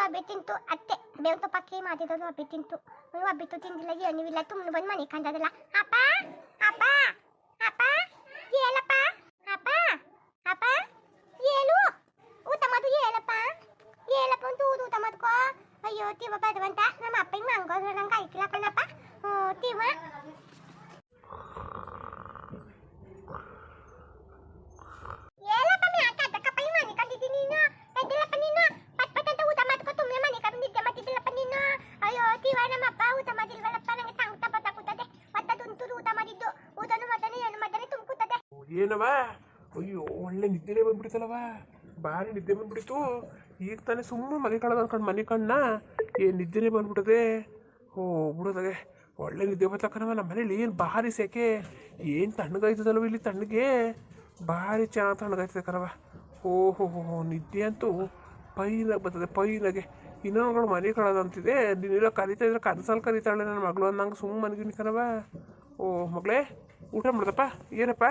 ಒಂದು ಹಬ್ಬಿ ತಿಂತು ಅತ್ತೆ. ಬೇವು ತುಪ್ಪಕ್ಕೆ ಮಾತಿದ್ದು ಅಬ್ಬಿ ತಿಂತು ನೀವು ಹಬ್ಬಿತ್ತು ತಿಂದಿಲ್ಲ ಏನೂ ಇಲ್ಲ ತುಂಬ ಬಂದು ಮನೆ ಕಂಡದಲ್ಲ ಅಪ್ಪ ಅಪ್ಪ ಹೇಳಪ್ಪ ಅಪ್ಪ ಅಪ್ಪ ಏನು ಊಟ ಮಾಡು ಹೇಳಪ್ಪ ಹೇಳಪ್ಪ ಅಂತ ಊದು ಊಟ ಮಾಡ್ಕೋ ಅಯ್ಯೋ ತೀವ ಬದವಂತ ನಮ್ಮ ಅಪ್ಪಗೆ ಮಂಗೋದ್ರ ನಂಗೆ ಐಕಿಲ್ಲ ಕಣಪ್ಪ ಹ್ಞೂ ತೀವ ಹೇಳಪ್ಪ ಮೇ ಅಕ್ಕ ಅದಕ್ಕಪ್ಪ ಈ ಮನೆ ಕಂಡಿದ್ದೀನಿ ನೀನು ಎದ್ದಿಲ್ಲಪ್ಪ ನೀನು ಪಟ್ ಪಟ್ ಅಂತ ಊಟ ಮಾಡ್ಕೊ ತುಂಬ ಮನೆ ಕಂಡು ನಿದ್ದೆ ಮಾಡ್ತಿದ್ದಿಲ್ಲಪ್ಪ ನೀನು ಅಯ್ಯೋ ತೀವ ನಮ್ಮ ಅಪ್ಪ ಊಟ ಮಾಡಿಲ್ವಲ್ಲಪ್ಪ ನನಗೆ ಸಂಕಟ ಬತ್ತಾಕುತ್ತದೆ ಒತ್ತ ತುಂತುರು ಊಟ ಮಾಡಿದ್ದು ಊಟನು ಮದನೆ ಏನು ಮದನೆ ತುಂಬ್ಕುತ್ತದೆ ಏನವ? ಅಯ್ಯೋ, ಒಳ್ಳೆ ನಿದ್ದೆನೇ ಬಂದ್ಬಿಡ್ತಲ್ಲವ? ಭಾರಿ ನಿದ್ದೆ ಬಂದ್ಬಿಡ್ತು. ಈಗ ತಾನೇ ಸುಮ್ಮನೆ ಮನೆ ಕಳೆದ ಅನ್ಕೊಂಡು ಮನೆ ಕಣ್ಣ. ಏನು ನಿದ್ದೆನೇ ಬಂದ್ಬಿಟ್ಟದೆ? ಓ ಬಿಡೋದಾಗೆ. ಒಳ್ಳೆ ನಿದ್ದೆ ಬರ್ತಕ್ಕನವ ನಮ್ಮ ಮನೇಲಿ ಏನು ಭಾರಿ ಸೇಕೆ. ಏನು ತಣ್ಣಗಾಯ್ತದಲ್ವ ಇಲ್ಲಿ ತಣ್ಣಗೆ? ಭಾರಿ ಚೆನ್ನಾಗಿ ತಣ್ಣಗಾಯ್ತದೆ ಕಣವ. ಓ ಹೋ ಹೋ ನಿದ್ದೆ ಅಂತೂ ಪೈನಾಗ ಬರ್ತದೆ ಪೈನಾಗೆ ಇನ್ನೊಂದು ಮನೆ ಕಳೆದಂತಿದೆ ನೀನೆಲ್ಲ ಕರಿತಾ ಇದ್ರೆ ಕನಸಲ್ಲಿ ಕರಿತಾಳೆ ನನ್ನ ಮಗಳು ಅನ್ನಂಗೆ ಸುಮ್ಮನೆ ಮನೆಗಿನ ಕಣವ. ಓ, ಮಗಳೇ, ಊಟ ಮಾಡ್ದಪ್ಪ? ಏನಪ್ಪ?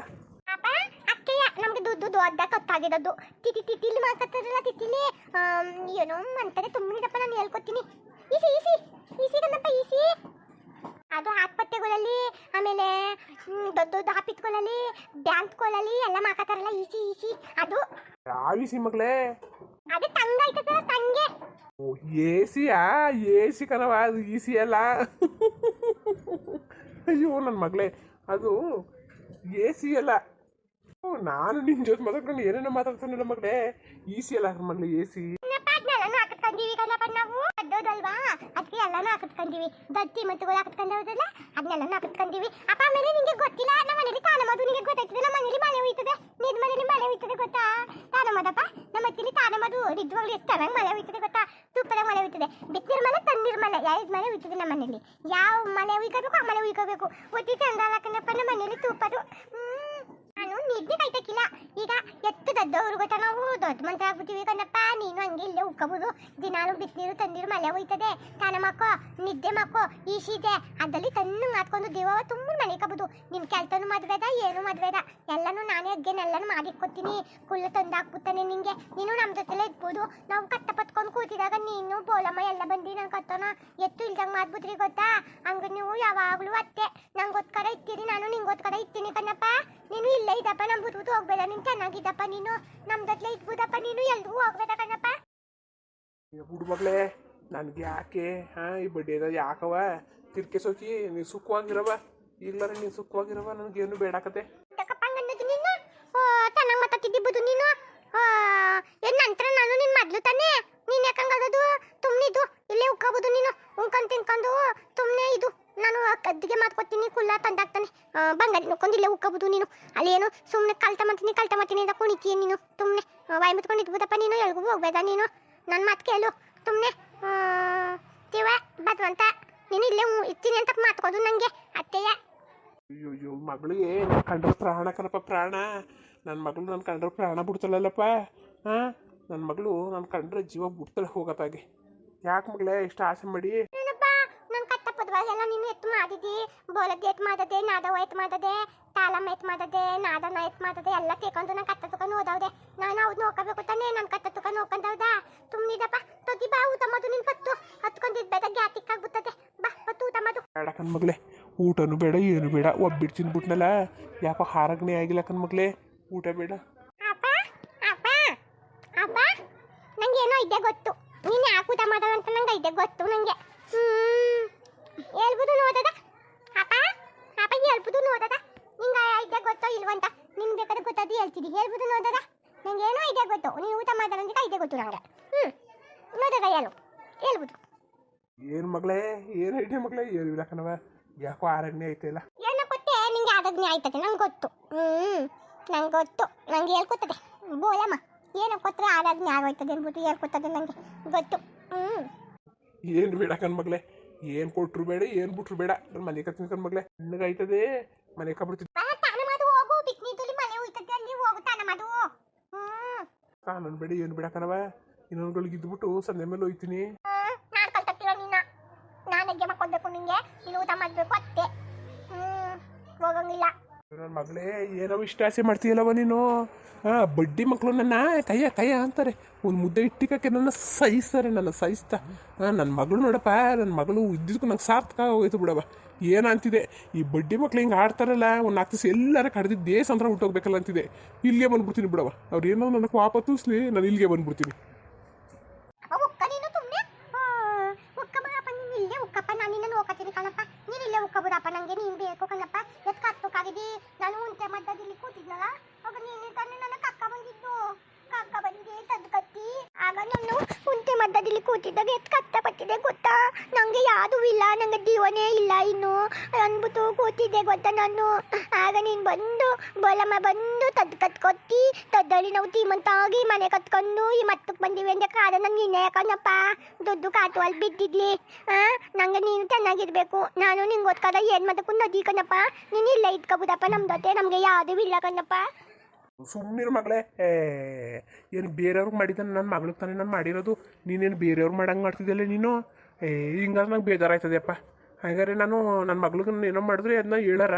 ನಮ್ಗೆ ದುಡ್ಡು ದೊಡ್ಡ ಕತ್ತಾಗಿರೋದು ತಿತಿ ತಿತಿಲಿ ಮಾತಾಡ್ತಾರಲ್ಲ ತಿತಿಲಿ ಏನೋ ಅಂತಾರೆ ತುಂಬಿದಪ್ಪ ನಾನು ಹೇಳ್ಕೊತೀನಿ. ಈಸಿ ಈಸಿ ಈಸಿ ಕಣಪ್ಪ ಈಸಿ. ಅದು ಆಸ್ಪತ್ರೆಗಳಲ್ಲಿ ಆಮೇಲೆ ದೊಡ್ಡ ದೊಡ್ಡ ಹಾಪಿತ್ಕೊಳ್ಳಲಿ ಬ್ಯಾಂಕ್ಗಳಲ್ಲಿ ಎಲ್ಲ ಮಾತಾಡ್ತಾರಲ್ಲ ಈಸಿ ಈಸಿ. ಅದು. ಯಾವಿಸಿ ಮಗಳೇ. ಅದು ತಂಗ ಆಯ್ತದ ತಂಗೆ. ಓ ಏಸಿ ಕಣವ ಅದು ಈಸಿ ಅಲ್ಲ. ಅಯ್ಯೋ ನನ್ನ ಮಗಳೇ. ಅದು ಎ ಸಿ ಅಲ್ಲ. ನಾನು ನಿನ್ನ ಜೊತೆ ಮಾತಾಡ್ಕೊಂಡು ಏನೇನೋ ಮಾತಾಡ್ತಾನಲ್ಲ ಮಗಳೇ. ನಾವು. ದೊಡ್ಡದಲ್ವಾ ಅದಕ್ಕೆ ಎಲ್ಲಾನು ಹಾಕಿಸ್ಕೊಂಡಿವಿ ದತ್ತಿ ಮತ್ತು ಹಾಕಿಸ್ಕೊಂಡವ್ರಲ್ಲ ಅದನ್ನೆಲ್ಲಾನು ಹಾಕಿಸ್ಕೊಂಡಿವಿ ಅಪ್ಪ ಆಮೇಲೆ ನಿಂಗೆ ಗೊತ್ತಿಲ್ಲ? ನಮ್ಮ ಮನೇಲಿ ತಾನಮದು ನಿಮಗೆ ಗೊತ್ತಾಯ್ತದೆ? ನಮ್ಮ ಮನೇಲಿ ಮಳೆ ಹೋಯ್ತದೆ. ನಿನ್ನ ಮನೇಲಿ ಮಳೆ ಹೋಯ್ತದೆ ಗೊತ್ತಾ? ತಾನಮದಪ್ಪ ನಮ್ಮ ಅತ್ತಿಲಿ ತಾನಮದು ನಿಜವಾಗ್ಲೂ ಎಷ್ಟು ಮಳೆ ಹೋಯ್ತದೆ ಗೊತ್ತಾ? ತುಪ್ಪದಾಗ ಮಳೆ ಹೋಯ್ತದೆ. ಮನೆ ತಂದಿರ ಮನೆ ಯಾವ್ದು ಮನೆ ಹೋಯ್ತದೆ ನಮ್ಮ ಮನೇಲಿ? ಯಾವ ಮನೆ ಉಯ್ಕೋಬೇಕು ಆ ಮನೆ ಉಯ್ಕೋಬೇಕು ಒತ್ತಿ ಚಂದ ನಮ್ಮ ಮನೇಲಿ ತುಪ್ಪದು. ನಿದ್ದೆ ಕೈತಕ್ಕಿಲ್ಲ ಈಗ ಎತ್ತು ದದ್ದವರು ಗೊತ್ತಾ? ನಾವು ದೊಡ್ಡ ಮಂತ್ರ ಆಗ್ಬಿಟ್ಟಿವಿ ಕಣಪ್ಪ ನೀನು ಹಂಗೆ ಇಲ್ಲೇ ಉಕ್ಕಬಹುದು ದಿನಾಲು ಬಿಸಿನೀರು ತಂದಿರು ಮಳೆ ಹೋಯ್ತದೆ. ತಾನ ಮಕ್ಕೋ ನಿದ್ದೆ ಮಾಕೋ ಶೀತೆ. ಅದಲ್ಲಿ ತನ್ನ ಮಾತ್ಕೊಂಡು ದೇವವ ತುಂಬ ಮನೆ ಕಬೋದು ಕೆಲ್ತನು ಮದ್ವೆದ, ಏನು ಮದ್ವೆದ. ಎಲ್ಲನೂ ನಾನೇ ಅಗ್ಗೆನೆಲ್ಲನೂ ಮಾಡಿಕೊಡ್ತೀನಿ ಕುಲ್ಲ ತಂದಾಕ್ಬಿಡ್ತಾನೆ ನಿಂಗೆ. ನೀನು ನಮ್ಮ ಜೊತೆಲೇ ಇದ್ಬೋದು. ನಾವು ಕತ್ತ ಪತ್ಕೊಂಡು ಕೂತಿದಾಗ ನೀನು, ಬೋಲಮ್ಮ ಎಲ್ಲ ಬಂದು ನಾನು ಕತ್ತೋಣ. ಎತ್ತು ಇಲ್ದಂಗೆ ಮಾಡ್ಬಿಟ್ರಿ ಗೊತ್ತಾ? ಹಂಗ ನೀವು ಯಾವಾಗಲೂ ಅತ್ತೆ. ನಂಗೆ ಗೊತ್ತ ಇತ್ತೀರಿ ನಾನು ನಿಂಗೆ ಗೊತ್ತ ಇತ್ತೀನಿ ಕಣಪ್ಪ ನೀನು ಇಲ್ಲೇ ಇದ್ದಪ್ಪ ನಮ್ ಬಿಟ್ಬಿಟ್ಟು ಹೋಗ್ಬೇಡ ನೀನು ಚೆನ್ನಾಗಿದ್ದಪ್ಪ ನೀನು. ನಮ್ ಜೊತೆ ಇದ್ಬಿಡಪ್ಪ ನೀನು ಎಲ್ಗೂ ಹೋಗ್ಬೇಡ ಕಣಪ್ಪ. ಹುಡು ಮಗಳೇ ನನಗೆ ಯಾಕೆ ಹಾಂ ಈ ಬಡ್ಡಿದ ಯಾಕವ ತಿರ್ಕೆ ಸೋಕಿ ನೀನು ಸುಖವಾಗಿರವ ಇಲ್ಲರ ನೀನು ಸುಖವಾಗಿರವ ನನಗೇನು ಬೇಡಾಕತೆ ಚೆನ್ನಾಗಿ ಮಾತಾಡ್ತಿದ್ದಿದ್ದು ನೀನು? ಏನ್ ನಂತರ ನಾನು ನಿನ್ನ ಮೊದ್ಲು ತಾನೇ? ನೀನ್ ಯಾಕಂಗದು ತುಮ್ನಿದು ಇಲ್ಲೇ ಉಕ್ಕೋಬೋದು ನೀನು. ಉಣ್ಕೊಂಡು ತಿನ್ಕೊಂಡು ತುಮ್ನೆ ಇದು. ನಾನು ಕದ್ದಿಗೆ ಮಾತ್ಕೊತೀನಿ ಕುಲ್ಲ ತಂದಾಗ್ತಾನೆ ಬಂಗಾರಿ ನೋಡ್ಕೊಂಡು ಇಲ್ಲೇ ಉಕ್ಕೋಬೋದು ನೀನು. ಏನು ಸುಮ್ಮನೆ ಕಲ್ತ ಮಾಡ್ತೀನಿ ಕಲ್ತ ಮಾಡ್ತೀನಿ ಅಂತ ಕುಣಿತೀಯ ನೀನು ಸುಮ್ಮನೆ ವಾಯ್ ಮುತ್ಕೊಂಡು ನೀನು ಎಲ್ಗೂ ಹೋಗ್ಬೇಡ ನೀನು. ನನ್ನ ಮಾತು ಕೇಳು ತುಮ್ನೆ ತಿವ ಬದ್ವಂತ ನೀನು ಇಲ್ಲೇ ಇರ್ತೀನಿ ಅಂತ ಮಾತ್ಕೋದು ನನಗೆ ಅತ್ತೆಯ. ಅಯ್ಯೋ ಮಗಳಿಗೆ ನಾನು ಕಂಡ್ರೆ ಪ್ರಾಣ ಕಣಪ್ಪ, ಪ್ರಾಣ. ನನ್ನ ಮಗಳು ನಾನು ಕಂಡ್ರೆ ಪ್ರಾಣ ಬಿಡ್ತಾಳಲ್ಲಪ್ಪ. ಹಾಂ ನನ್ನ ಮಗಳು ನಾನು ಕಂಡ್ರೆ ಜೀವ ಬಿಡ್ತಾಳೆ ಹಾಗೆ ಯಾಕೆ ಮಗಳೇ, ಇಷ್ಟು ಆಸೆ ಮಾಡಿ? ಎತ್ತು ಮಾಡಿದಿ? ಬೋಲದ್ದು ಎತ್ ಮಾಡದೆ ನಾದವ ಎತ್ ಮಾಡದೆ ತಾಲಮ್ಮ ಎತ್ ಮಾಡದೆ ನಾದನ ಎತ್ ಮಾಡದೆ ಎಲ್ಲ ತೇಕೊಂಡು ನಾನು ಕಟ್ಟ ತುಕ ಓದವ್ದೆ ನಾನು ಅವ್ದು ನೋಡ್ಕೋಬೇಕು ತಾನೇ ನನ್ನ ಕತ್ತ ತುಕ ನೋಡ್ಕೊಂಡವ್ದ ತುಂಬಿದಪ್ಪ ತೊದಿ ಬಾ ಊಟ ಮಾಡು ನಿನ್ ಪತ್ತು. ಹತ್ಕೊಂಡಿದ್ ಬೇಡ ಆಗ್ಬಿಟ್ಟದೆ. ಬಾ ಪತ್ತು ಊಟ ಮಾಡು. ಬೇಡ ಕಣ್ಮಗ್ಲೆ ಊಟನೂ ಬೇಡ ಏನು ಬೇಡ ಒಬ್ಬಿಟ್ಟು ತಿನ್ಬಿಟ್ನಲ್ಲ. ಯಾಕೋ ಹಾರಗ್ನೇ ಆಗಿಲ್ಲ ಕಣ್ಮಗ್ಲೆ ಊಟ ಬೇಡ. ಅಪ್ಪ ಅಪ್ಪ ಅಪ್ಪ ನಂಗೆ ಏನೋ ಇದೆ ಗೊತ್ತು. ನೀನು ಯಾಕೆ ಊಟ ಮಾಡೋದು ಅಂತ ನಂಗೆ ಇದೆ ಗೊತ್ತು ನಂಗೆ. ಹ್ಮ್. ಹೇಳ್ಬೋದು ನೋಡದ ಅಪ್ಪ ಅಪ್ಪ ಹೇಳ್ಬೋದು ನೋಡದ ನಿಂಗೆ ಐಡಿಯಾ ಗೊತ್ತೋ ಇಲ್ವಂತ ನಿಂಗೆ ಬೇಕಾದ್ರೆ ಗೊತ್ತದು ಹೇಳ್ತೀನಿ ಹೇಳ್ಬೋದು ನೋಡದ ನಂಗೆ ಏನೋ ಐಡಿಯಾ ಗೊತ್ತು ನೀನು ಊಟ ಮಾಡೋದಂತ ಐಡಿಯಾ ಗೊತ್ತು ನಂಗೆ. ಹ್ಞೂ ನೋಡದ ಹೇಳು. ಹೇಳ್ಬೋದು. ಏನು ಮಗಳೇ ಏನು ಐಡಿಯಾ ಮಗಳೇ? ಏನು ಇಲ್ಲ ಕಣವ ಯಾಕೋ ಆರಣ್ಯ ಐತೆ ಇಲ್ಲ. ಏನೋ ಕೊಟ್ಟೆ ನಿಂಗೆ ಆದಜ್ಞೆ ಆಯ್ತದೆ ನಂಗೆ ಗೊತ್ತು. ಹ್ಞೂ ನಂಗೆ ಗೊತ್ತು. ನಂಗೆ ಹೇಳ್ಕೊತದೆ. ಬೋಲಮ್ಮ ಏನೋ ಕೊಟ್ಟರೆ ಆದಾಜ್ಞೆ ಆಗೋಯ್ತದೆ ಅಂದ್ಬಿಟ್ಟು ಹೇಳ್ಕೊತದೆ ನನಗೆ ಗೊತ್ತು. ಹ್ಞೂ ಏನು ಬೇಡ ಕಣ್ ಮಗಳೇ. ಏನು ಕೊಟ್ರು ಬೇಡ ಏನು ಬಿಟ್ರು ಬೇಡ. ನನ್ನ ಮನೆ ಕತ್ತಿನ ಕಣ್ ಮಗಳೇ. ಹಣ್ಣಗಾಯ್ತದೆ ಮನೆ ಕಬಿಡ್ತೀನಿ ಕಾನೂನು ಬೇಡ ಏನು ಬೇಡ ಕಣವ ಇನ್ನೊಂದ್ಗಳಿಗೆ ಇದ್ಬಿಟ್ಟು ಸಂಜೆ ಮೇಲೆ ಹೋಯ್ತೀನಿ. ನಾನ್ ನೀನ? ನಾನು ಮಾಡ್ಕೊಡ್ಬೇಕು ನಿಂಗೆ. ನೀನು ಊಟ ಮಾಡ್ಬೇಕು ಅತ್ತೆ. ಹೋಗಂಗಿಲ್ಲ. ನನ್ನ ಮಗಳೇ, ಏನೋ ಆಸೆ ಮಾಡ್ತೀಯಲ್ಲವ ನೀನು? ಹಾಂ ಬಡ್ಡಿ ಮಕ್ಕಳು ನನ್ನ ಕೈಯ ಕೈಯ ಅಂತಾರೆ. ಒಂದು ಮುದ್ದೆ ಇಟ್ಟಿಕಕ್ಕೆ ನನ್ನ ಸಹಿಸ್ತಾರೆ, ನನ್ನ ಸಹಿಸ್ತಾ. ಹಾಂ ನನ್ನ ಮಗಳು ನೋಡಪ್ಪ ನನ್ನ ಮಗಳು ಇದ್ದಿದ್ದಕ್ಕೂ ನಂಗೆ ಸಾರ್ಥಕ ಹೋಯ್ತು ಬಿಡವ ಏನಂತಿದೆ ಈ ಬಡ್ಡಿ ಮಕ್ಳು ಹಿಂಗೆ ಆಡ್ತಾರಲ್ಲ, ಒಂದು ನಾಲ್ಕು ದಿವಸ ಎಲ್ಲರ ಕಡ್ದಿದ್ದು ದೇಶ ಅಂತ ಹುಟ್ಟೋಗ್ಬೇಕಲ್ಲ ಅಂತಿದೆ. ಇಲ್ಲಿಗೆ ಬಂದ್ಬಿಡ್ತೀನಿ ಬಿಡವ ಅವ್ರು ಏನೋ ನನಗೆ ವಾಪ ತೂಸ್ಲಿ, ನಾನು ಇಲ್ಲಿಗೆ ಬಂದ್ಬಿಡ್ತೀನಿ. ಕಣಪ್ಪ. ಇಲ್ಲೇ ಉಕ್ಕ ಬರಪ್ಪ ನನಗೆ ನೀನು ಬೇಕು ಕಣಪ್ಪ ಎತ್ ಕತ್ತೋಕಾಗಿದ್ದಿ ನಾನು ಉಂಟೆ ಮಧ್ಯದಲ್ಲಿ ಕೂತಿದ್ನಲ್ಲ? ಅವಾಗ ನೀನು ತಾನೇ ನನ್ನ ಕಕ್ಕ ಬಂದಿದ್ದು ಕಕ್ಕ ಬಂದಿದೆ ತದ್ ಕತ್ತಿ ಆಗ ನಾನು ಮಧ್ಯದಲ್ಲಿ ಕೂತಿದ್ದಾಗ ಎತ್ ಕಷ್ಟಪಟ್ಟಿದೆ ಗೊತ್ತಾ? ನನಗೆ ಯಾವುದೂ ಇಲ್ಲ ನನಗೆ ಜೀವನೇ ಇಲ್ಲ ಇನ್ನು. ಅಂದ್ಬಿಟ್ಟು ಕೂತಿದ್ದೆ ಗೊತ್ತಾ ನಾನು. ಆಗ ನೀನು ಬಂದು ಬೋಲಮ್ಮ ಬಂದು ತದ್ ಕತ್ಕೊತ್ತಿ ತದ್ದಲ್ಲಿ ನಾವು ತೀಮಂತಾಗಿ ಮನೆ ಕತ್ಕೊಂಡು ಈ ಮತ್ತಕ್ಕೆ ಬಂದಿವಿ ಅಂದ್ರೆ ಕಾರಣ ನೀನೇ ಯಾಕಂದಪ್ಪ ದುಡ್ಡು ಕಾಟು ಅಲ್ಲಿ ಬಿದ್ದಿದ್ಲಿ. ಆ? ನಂಗೆ ನೀನು ಚೆನ್ನಾಗಿರ್ಬೇಕು. ನಾನು ನಿಂಗೆ ಗೊತ್ತಾದ ಏನು ಮಾಡಕ್ಕೂ ನದಿ ಕಣಪ್ಪ ನೀನು ಇಲ್ಲ ಇಟ್ಕೊಬೋದಪ್ಪ ನಮ್ಮ ಜೊತೆ, ನಮಗೆ ಯಾವುದೂ ಇಲ್ಲ ಕಣಪ್ಪ ಸುಮ್ಮನಿರು ಮಗಳೇ. ಏ ಏನು ಬೇರೆಯವ್ರಿಗೆ ಮಾಡಿದ್ದೆ ನನ್ನ ಮಗಳಿಗೆ ತಾನೇ ನಾನು ಮಾಡಿರೋದು? ನೀನೇನು ಬೇರೆಯವ್ರು ಮಾಡಂಗೆ ಮಾಡ್ತಿದ್ದಲ್ಲ ನೀನು? ಏ ಹಿಂಗಾದ್ರೆ ನಂಗೆ ಬೇಜಾರಾಯ್ತದೆಯಪ್ಪ. ಹಾಗಾದ್ರೆ ನಾನು ನನ್ನ ಮಗಳಿಗೆ ಏನೋ ಮಾಡಿದ್ರೆ ಅದನ್ನ ಹೇಳಾರ?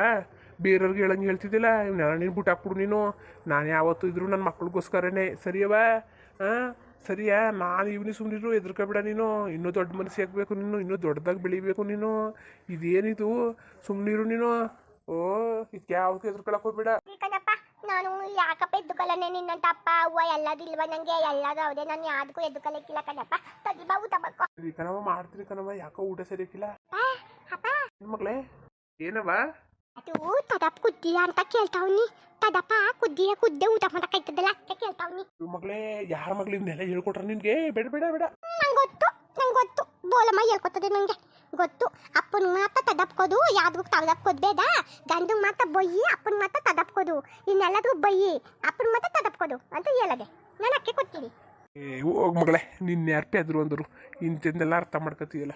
ಬೇರೆಯವ್ರಿಗೆ ಹೇಳಂಗೆ ಹೇಳ್ತಿದ್ದಿಲ್ಲ? ಇವನ್ನೆಲ್ಲ ನೀನು ಬಿಟ್ಟು ಹಾಕ್ಬಿಡು ನೀನು. ನಾನು ಯಾವತ್ತೂ ಇದ್ರು ನನ್ನ ಮಕ್ಳಿಗೋಸ್ಕರನೇ. ಸರಿಯವ ಹಾಂ ಸರಿಯಾ? ನಾನು ಇವನಿ ಸುಮ್ಮನಿರು ಬಿಡ ನೀನು. ಇನ್ನೂ ದೊಡ್ಡ ಮನಸ್ಸು ಹಾಕಬೇಕು ನೀನು. ಇನ್ನೂ ದೊಡ್ಡದಾಗಿ ಬೆಳಿಬೇಕು ನೀನು. ಇದೇನಿದು? ಸುಮ್ಮನಿರು ನೀನು. ಓ ಇದಕ್ಕೆ ಯಾವತ್ತೂ ಎದುರ್ಕೊಳಕ್ಕೆ ಹೋಗ್ಬೇಡ ನಾನು ಯಾಕಪ್ಪ ಎದ್ದುಕಲನೆ ನಿನ್ನಂತ ಅಪ್ಪ ಅವ್ವ ಎಲ್ಲದಿಲ್ವ ನನಗೆ ಎಲ್ಲದೂ ಹೌದೆ ನಾನು ಯಾವ್ದಕ್ಕೂ ಎದ್ದುಕಲಕ್ಕಿಲ್ಲ ಕಣಪ್ಪ ತಗಿ ಬಾ ಊಟ ಮಾಡ್ಕೊ ಸರಿ ಕಣವ ಮಾಡ್ತೀರಿ ಕಣವ ಯಾಕೋ ಊಟ ಸರಿಯಕ್ಕಿಲ್ಲ ಅಪ್ಪ. ಮಗಳೇ ಏನವ ಅದು ತದಪ್ ಕುದ್ದಿಯ ಅಂತ ಕೇಳ್ತಾವ್ನಿ ತದಪ್ಪ ಕುದ್ದಿಯ ಕುದ್ದೆ ಊಟ ಮಾಡಕ್ಕಾಯ್ತದಲ್ಲ ಅಂತ ಕೇಳ್ತಾವ್ನಿ ಮಗಳೇ ಯಾರ ಮಗಳು ಇವನ್ನೆಲ್ಲ ಹೇಳ್ಕೊಟ್ರ ನಿನ್ಗೆ? ಬೇಡ ಬೇಡ ಬೇಡ. ನಂಗೆ ಗೊತ್ತು ನಂಗೆ ಗೊತ್ತು ಬೋಲಮ್ಮ ಹೇಳ್ಕೊತದೆ ನಂಗೆ. ಗೊತ್ತು. ಅಪ್ಪನ ಮಾತ್ರ ತದಪ್ಕೋದು ಯಾವ್ದಕ್ಕೂ ತದಪ್ಕೋದು ಬೇಡ. ಗಂಡು ಮಾತ್ರ ಬೊಯ್ಯಿ ಅಪ್ಪನ ಮಾತ್ರ ತದಪ್ಕೋದು ಇನ್ನೆಲ್ಲದಕ್ಕೂ ಬೊಯ್ಯಿ ಅಪ್ಪನ ಮಾತ್ರ ತದಪ್ಕೋದು ಅಂತ ಹೇಳದೆ. ನಾನು ಅಕ್ಕಿ ಕೊಡ್ತೀನಿ. ಹೋಗ್ ಮಗಳೇ ನಿನ್ನ ಯಾರ್ಪೆ ಆದ್ರು ಅಂದರು. ಇಂಥದ್ದೆಲ್ಲ ಅರ್ಥ ಮಾಡ್ಕೊತೀಯಲ್ಲ.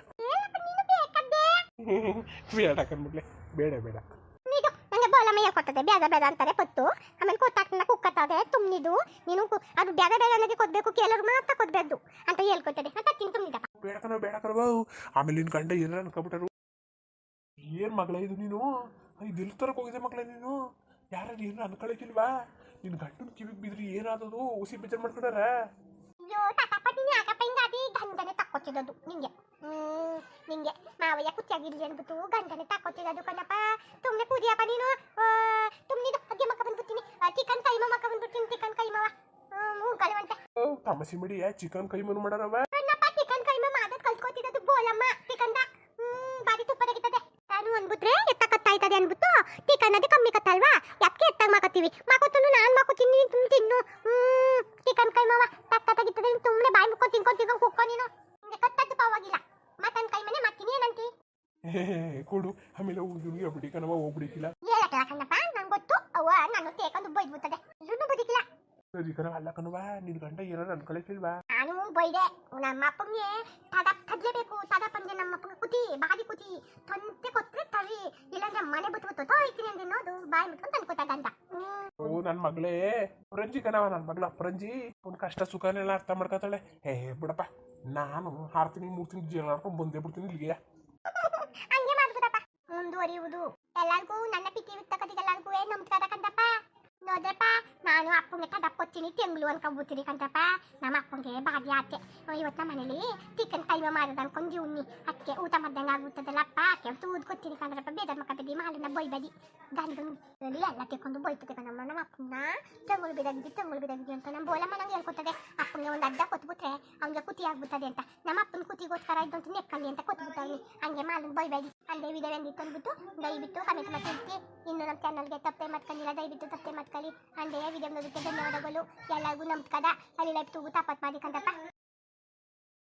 ಬೇಡ ಕಣ್ಮಗ್ಳೆ ಬೇಡ ಬೇಡ. ನೀನು ನನಗೆ ಬೋಲಮ್ಮ ಹೇಳ್ಕೊತದೆ ಬೇಡ ಬೇಡ ಅಂತಾರೆ ಪತ್ತು. ಆಮೇಲೆ ಕೊತ್ತಾಕ್ನ ಕುಕ್ಕತ್ತದೆ ತುಂಬಿದು ನೀನು ಅದು ಬೇಗ ಬೇಗ ನನಗೆ ಕೊಡ್ಬೇಕು ಕೆಲವ್ರು ಮಾತ್ರ ಕೊಡ್ಬೇಕು ಅಂತ ಹೇಳ್ಕೊತದೆ ಅಂತ ತಿಂತು ಬೇಡ ಕಣ ಬೇಡ ಕಣವ ಆಮೇಲೆ ನಿನ್ನ ಗಂಡ ಏನಾರ ಅನ್ಕೊಬಿಟ್ಟರು? ಏನ್ ಮಗಳೇ ಇದು ನೀನು? ಇದು ಎಲ್ಲಿ ತರಕ್ಕೆ ಹೋಗಿದೆ ಮಗಳೇ ನೀನು? ಯಾರು ನೀನು ಅನ್ಕೊಳಕಿಲ್ವಾ? ನಿನ್ನ ಗಂಡನ ಕಿವಿಗೆ ಬಿದ್ರಿ ಏನಾದದು? ಉಸಿ ಬೇಜಾರ್ ಮಾಡ್ಕೊಂಡಾರ? ಅಯ್ಯೋ ತಾತಪ್ಪ ನೀನು ಯಾಕಪ್ಪ ಹಿಂಗಾಗಿ ಗಂಡನೆ ತಕ್ಕೊತಿರೋದು ನಿಂಗೆ. ಹ್ಮ್ ನಿಂಗೆ. ಮಾವಯ್ಯ ಕುಚ್ಚಾಗಿರ್ಲಿ ಅಂದ್ಬಿಟ್ಟು ಗಂಡನೆ ತಕ್ಕೊತಿರೋದು ಕಣಪ್ಪ. ತುಮ್ನೆ ಕೂದಿಯಪ್ಪ ನೀನು. ತುಮ್ನಿದು ಅಗ್ಗೆ ಮಕ್ಕ ಬಂದ್ಬಿಡ್ತೀನಿ. ಚಿಕನ್ ಕೈಮ ಮಕ್ಕ ಬಂದ್ಬಿಡ್ತೀನಿ. ಚಿಕನ್ ಕೈಮವ ಹ್ಞೂ ಕಳುವಂತೆ. ತಮಸಿ ಮಡಿ ಚಿಕನ್ ಕೈ ಮನು ಮಾಡಾರವ? ನನ್ನಪ್ಪ ಚಿಕನ್ ಕೈಮ ಮಾಡೋದು ಕಲ್ತ್ಕೊತಿರೋದು ಬೋಲಮ್ಮ ಚಿಕನ್ದ ಹ್ಮ್ ಬಾರಿ ತುಪ್ಪದಾಗಿರ್ತದೆ ನಾನು ಅನ್ಬಿಟ್ರೆ ಎತ್ತ ಕತ್ತಾಯ್ತದೆ ಅನ್ಬಿಟ್ಟು ಚಿಕನ್ ಅದೇ ಕಮ್ಮಿ ಕತ್ತಲ್ವಾ? ಯಾಕೆ ಎತ್ತಾಗ ಮಾಕತ್ತೀವಿ? ಮಾಕೋತನು ನಾನು ಮಾಕೋತೀನಿ ತುಂಬ ತಿನ್ನು. ಹ್ಮ್ ಚಿಕನ್ ಕೈಮವ ತಕ್ಕತ್ತಾಗಿತ್ತದೆ ಸುಮ್ಮನೆ ಬಾಯಿ ಮುಕ್ಕೋ ತಿನ್ಕೊಂಡು ತಿನ್ಕೊಂಡು ಕುಕ್ಕೋ ನೀನು. ನಿಂಗೆ ಕತ್ತದ್ದು ಪಾವಾಗಿಲ್ಲ ಮತ್ತನ್ ಕೈ ಮನೆ ಮಾಡ್ತೀನಿ ಏನಂತಿ? ಕೊಡು. ಆಮೇಲೆ ಹುಡುಗಿ ಬಿಡಿ ಕಣವ ಹೋಗ್ಬಿಡಿಕಿಲ್ಲ ಹೇಳಕ್ಕಿಲ್ಲ ಕಣ್ಣಪ್ಪ ನಂಗೆ ಗೊತ್ತು. ಅವ್ವ ನಾನು ತೇಕೊಂಡು ಬೈದ್ಬಿಡ್ತದೆ ಇಲ್ಲೂ ಬದುಕಿಲ್ಲ. ಸರಿ ಕಣವ ಅಲ್ಲ ಕಣವ ನಿನ್ನ ಗಂಡ ಏನಾರ ಅನ್ಕೊಳಕಿಲ್ವಾ ನಾನು ಬೈದೆ ನಮ್ಮ ಅಪ್ಪಂಗೆ ತದ ತದ್ಲೇಬೇಕು ತದಪ್ಪಂಗೆ ನಮ್ಮ ಅಪ್ಪಂಗೆ ಕುತಿ ಬಾದಿ ಕುತಿ. ತಂತೆ ಕೊತ್ರೆ ತರಿ ಇಲ್ಲಾಂದ್ರೆ ಮನೆ ಬಿಟ್ಬಿಟ್ಟು ಹೋಯ್ತೀನಿ ಅಂತ ಅನ್ನೋದು ಬಾಯಿ ಮುಟ್ಕೊಂಡು ತಂದು ಕೊಟ್ಟಾಗ ಅಂತ. ಓ ನನ್ನ ಮಗಳೇ. ಅಪರಂಜಿ ಕಣವ ನನ್ನ ಮಗಳ ಅಪರಂಜಿ ಅವ್ನ ಕಷ್ಟ ಸುಖನೆಲ್ಲ ಅರ್ಥ ಮಾಡ್ಕೊತಾಳೆ. ಹೇ ಬಿಡಪ್ಪ. ನಾನು ಹಾರ್ತೀನಿ ತಿಂಗಳು ಮೂರು ತಿಂಗಳು ಜೀವನ ಮಾಡ್ಕೊಂಡು ಬಂದೇ ಬಿಡ್ತೀನಿ ಇಲ್ಲಿಗೆ. ಹಂಗೆ ಮಾಡ್ಬಿಡಪ್ಪ. ಮುಂದುವರಿಯುವುದು. ಎಲ್ಲರಿಗೂ ನನ್ನ ಪಿತಿ ವಿತ್ತಕದಿಗೆ ಎಲ್ಲರಿಗೂ ನಂಬ್ತಾರ ಕಂದಪ್ಪ ನೋಡ್ರಪ್ಪ, ನಾನು ಅಪ್ಪಂಗೆ ತದಪ್ ಕೊಡ್ತೀನಿ, ತೆಂಗ್ಳು ಅನ್ಕೊಂಡ್ಬಿಡ್ತೀನಿ ಕಂದಪ್ಪ ನಮ್ಮ ಅಪ್ಪಂಗೆ ಬಾದಿ ಆತೆ ಇವತ್ತು ನಮ್ಮ ಮನೇಲಿ ಚಿಕನ್ ಕೈಮ ಮಾಡೋದು ಅನ್ಕೊಂಡು ಉಣ್ಣಿ. ಅದಕ್ಕೆ ಊಟ ಮಾಡ್ದಂಗೆ ಆಗ್ಬಿಡ್ತದಲ್ಲಪ್ಪ ಅಕ್ಕೆ ಅಂತ ಊದ್ಕೊತೀನಿ ಕಂದ್ರಪ್ಪ ಬೇದರ್ ಮಕ್ಕ ಬಿದ್ದಿ ಮಾಲಿನ ಬೊಯ್ಬದಿ ಗಂಡನ ಎಲ್ಲ ತೆಕ್ಕೊಂಡು ಬೈತದೆ ನಮ್ಮ ನಮ್ಮ ಅಪ್ಪನ ತಂಗುಳು ಬಿಡಗಿದ್ದಿ ತಂಗುಳು ಬಿಡಗಿದ್ದಿ ಅಂತ ನಮ್ಮ ಬೋಲಮ್ಮ ನಂಗೆ ಹೇಳ್ಕೊತದೆ ಅಪ್ಪಂಗೆ ಒಂದು ಅಡ್ಡ ಕೊಟ್ಬಿಟ್ರೆ ಅವ್ನಿಗೆ ಕುತಿ ಆಗ್ಬಿಡ್ತದೆ ಅಂತ. ನಮ್ಮ ಅಪ್ಪನ ಕುತಿಗೋಸ್ಕರ ಇದ್ದಂತ ನೆಕ್ಕಲ್ಲಿ ಅಂತ ಕೊಟ್ಬಿಟ್ಟವ್ನಿ ಹಂಗೆ ಮಾಲಿನ ಬೈಬೇಡಿ ಅಲ್ಲೇ ವಿಡಿಯೋ ಬಂದಿತ್ತು ಅಂದ್ಬಿಟ್ಟು ದಯವಿಟ್ಟು ಕಮೆಂಟ್ ಮಾಡಿ ತಿಳಿಸಿ ಇನ್ನು ನಮ್ಮ ಚಾನಲ್ಗೆ ತಪ್ಪೆ ಮಾಡ್ಕೊಂಡಿಲ್ಲ. ದಯವಿಟ್ಟು ತಪ್ಪೆ ಮಾಡ್ಕೊಳ್ಳಿ. ಅಂದೇ ವಿಡಿಯೋ ನೋಡೋದಕ್ಕೆ ಧನ್ಯವಾದಗಳು. ಎಲ್ಲರಿಗೂ ನಮ್ಸ್ಕಾರ. ಅಲ್ಲಿ ಲೈಫ್ ತೂಗು ಮಾಡಿ ಕಂದಪ್ಪ